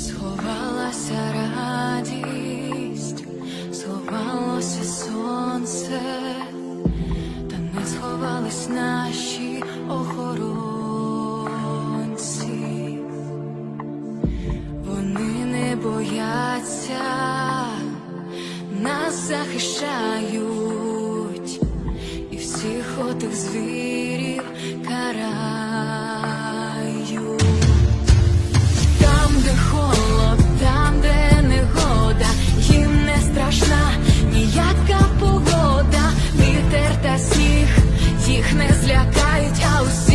Сховалася радість, сховалося сонце, та не сховались наші охоронці. Вони не бояться, нас захищають, і всіх отих звірів. злякають, а усі.